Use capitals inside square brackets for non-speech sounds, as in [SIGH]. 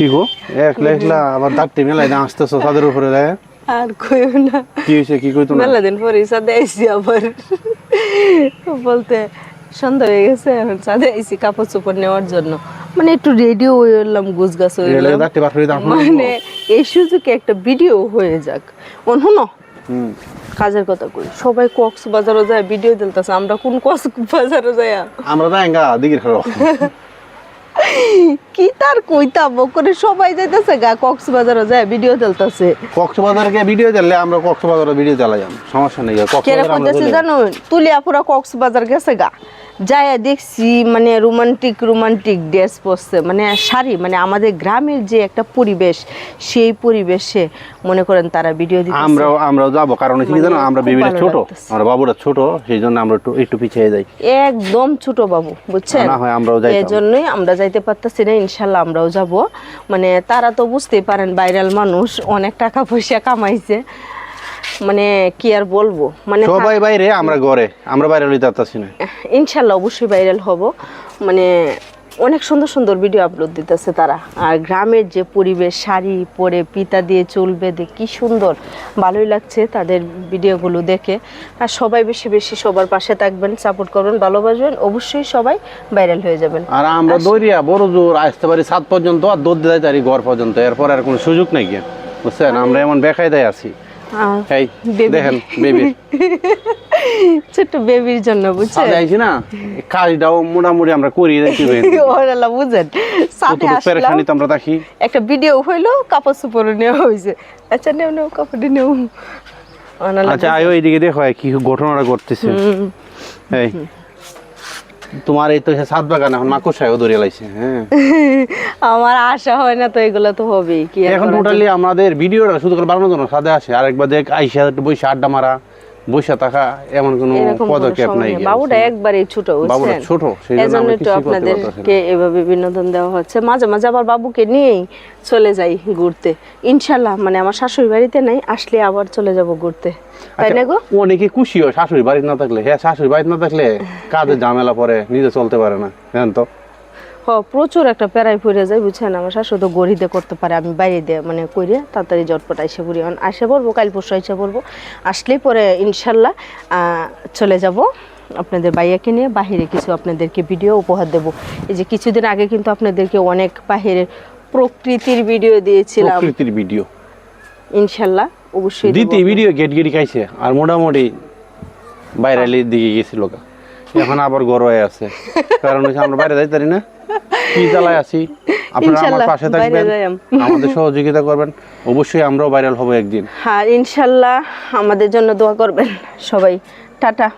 কি গো? একলা একলা আবার ডাক্তি মেলাই না আসতেছো তাদের উপরে দেয় আর কইও না। কি হয়েছে কি কইতো না? মেলা দিন পরে সাদে আইসি আবার। বলতে সন্ধ্যা হয়ে গেছে এখন সাদে আইসি কাপড় চোপড় নেওয়ার জন্য। মানে একটু রেডিও হইলাম গুছ গাছ মানে এই সুযোগে একটা ভিডিও হয়ে যাক। অন্য না কাজের কথা কই সবাই কক্সবাজারও যায় ভিডিও দিলতাছে আমরা কোন কক্সবাজারও যায় আমরা যাই গা দিগির খারো [LAUGHS] কি তার কইতাম? করে সবাই যাইতেছে গা কক্সবাজারও যায় ভিডিও চলতেছে কক্সবাজার গিয়ে ভিডিও চললে আমরা কক্সবাজারে ভিডিও চালাইলাম সমস্যা নেই কক্সবাজার। জানো? তুলিয়া পুরা কক্সবাজার গেছে গা। যায় দেখছি মানে রোমান্টিক রোমান্টিক ড্রেস পরছে। মানে শাড়ি মানে আমাদের গ্রামের যে একটা পরিবেশ সেই পরিবেশে মনে করেন তারা ভিডিও দিতে আমরাও আমরাও যাব। কারণ হচ্ছে কি জানো মানে আমরা খুব বেবিটা ছোট। আমরা বাবুরা ছোট সেই জন্য আমরা একটু একটু পিছিয়ে যাই। একদম ছোট বাবু বুঝছেন? না হয় আমরাও যাইতাম। এই জন্যই আমরা যাইতে পারতাছি না ইনশাল্লাহ আমরাও যাব। মানে তারা তো বুঝতেই পারেন ভাইরাল মানুষ অনেক টাকা পয়সা কামাইছে। মানে কি আর বলব? মানে সবাই বাইরে আমরা ঘরে। আমরা বাইরে লইতে পারতাছি না। ইনশাল্লাহ অবশ্যই ভাইরাল হব। মানে অনেক সুন্দর সুন্দর ভিডিও আপলোড দিতেছে তারা। আর গ্রামের যে পরিবেশ শাড়ি পরে পিতা দিয়ে চুল বেঁধে কি সুন্দর। ভালোই লাগছে তাদের ভিডিওগুলো দেখে। আর সবাই বেশি বেশি সবার পাশে থাকবেন সাপোর্ট করবেন ভালোবাসবেন। অবশ্যই সবাই ভাইরাল হয়ে যাবেন। আর আমরা দৌড়িয়া বড় জোর আসতে পারি সাত পর্যন্ত আর দৌড় দিতে পারি ঘর পর্যন্ত। এরপর আর কোনো সুযোগ নাই গিয়া। বুঝছেন? আমরা এমন বেকায় দেয় আছি। এই. দেখেন বেবি ছোট বেবির জন্য বুঝছেন? আইছি না? কাজটাও মোটামুটি আমরা করি রাখি ওরালা বুঝেন। সাথে আসলাম। পেরেশানি তো আমরা দেখি একটা ভিডিও হইল কাপড় চোপড় নেওয়া হয়েছে আচ্ছা নেও নেও কাপড় নেও। আচ্ছা আয়ো এইদিকে দেখো কি ঘটনাটা ঘটতেছে। এই তোমার এই তো সাত বাগান এখন মাকুসায়ও ধরে লাইছে হ্যাঁ। [LAUGHS] আমার আশা হয় না তো এগুলো তো হবেই কি এখন টোটালি আমাদের ভিডিওটা শুধু করে বানানোর জন্য সাথে আসে আরেকবার দেখ আইসা একটু বসে আড্ডা মারা। বসে থাকা এমন কোনো পদক্ষেপ নাই বাবুটা একবারে ছোট বাবুটা ছোট, এজন্য একটু আপনাদেরকে এভাবে বিনোদন দেওয়া হচ্ছে। মাঝে মাঝে আবার বাবুকে নিয়েই চলে যাই ঘুরতে। ইনশাল্লাহ মানে আমার শাশুড়ি বাড়িতে নাই আসলে আবার চলে যাব ঘুরতে। তাই না গো? অনেকে খুশি হয় শাশুড়ি বাড়িতে না থাকলে। হ্যাঁ শাশুড়ি বাড়িতে না থাকলে কাজের ঝামেলা পরে নিজে চলতে পারে না হ্যাঁ তো? হ প্রচুর একটা প্যারাই পড়ে যায় বুঝছেন? আমার শাশু তো গড়িতে করতে পারে আমি বাইরে দিয়ে মানে কইরে তাড়াতাড়ি জটপট আইসে পড়ি আসে পড়ব কাল পরশু আইসে পড়ব। আসলেই পরে ইনশাল্লাহ চলে যাব আপনাদের বাইয়াকে নিয়ে। বাহিরে কিছু আপনাদেরকে ভিডিও উপহার দেব। এই যে কিছুদিন আগে কিন্তু আপনাদেরকে অনেক বাহিরের প্রকৃতির ভিডিও দিয়েছিলাম। প্রকৃতির ভিডিও? ইনশাল্লাহ অবশ্যই দেব। দিতে ভিডিও গেট গেটি খাইছে আর মোটামুটি বাইরের দিকে গেছিল এখন আবার গড় হয়ে আছে। কারণ আমরা বাইরে যাইতে পারি না। কি জ্বালায় আছি? আপনারা আমার পাশে থাকবেন। আমাদের সহযোগিতা করবেন। অবশ্যই আমরাও ভাইরাল হব একদিন। হ্যাঁ ইনশাল্লাহ আমাদের জন্য দোয়া করবেন সবাই। টাটা।